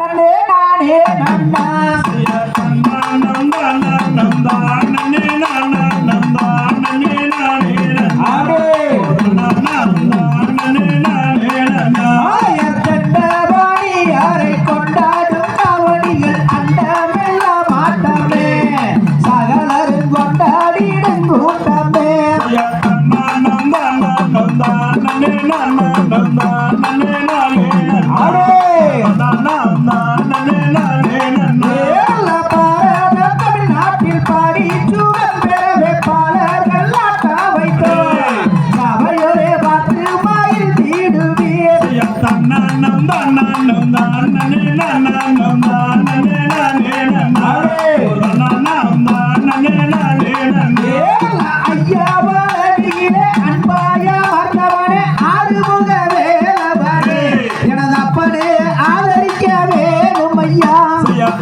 నన్ను বাড়ি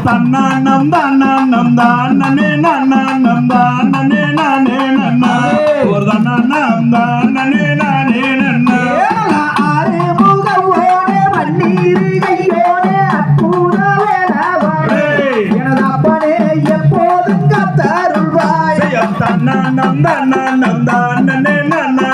தன்னா நம் தன்னா நம் தானே நன்னா நம் தானே நானே நன்னா ஒரு தன்னா நம் தானே நானே நன்னா எப்போதும் கத்தாருள்வாய் தன்னா நம் தன்னா நம் தானே நன்னா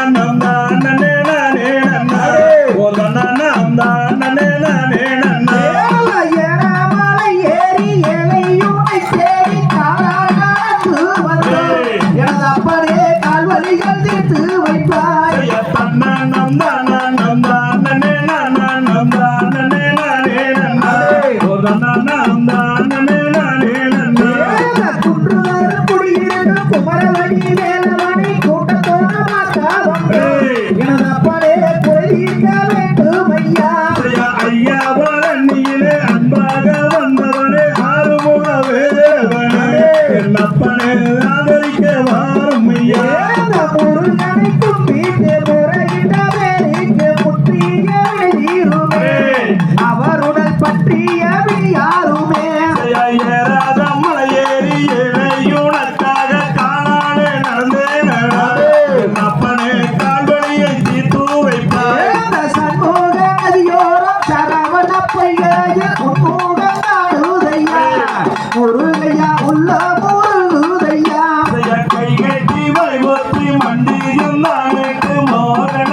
பெருமாளுக்கு மோகன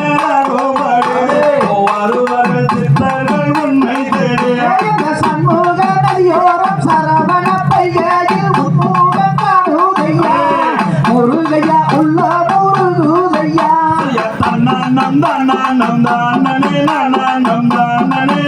வருவர்கள் சித்தர்கள் உண்மை தெரியாத சண்முக நதியோரம் சரவண பையில் உன்மூலம் காணுகையா? முருகையா உள்ள முருகுதையா தன்னா நந்தானா நந்தானே நானா நந்தானே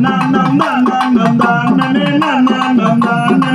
na na na na na na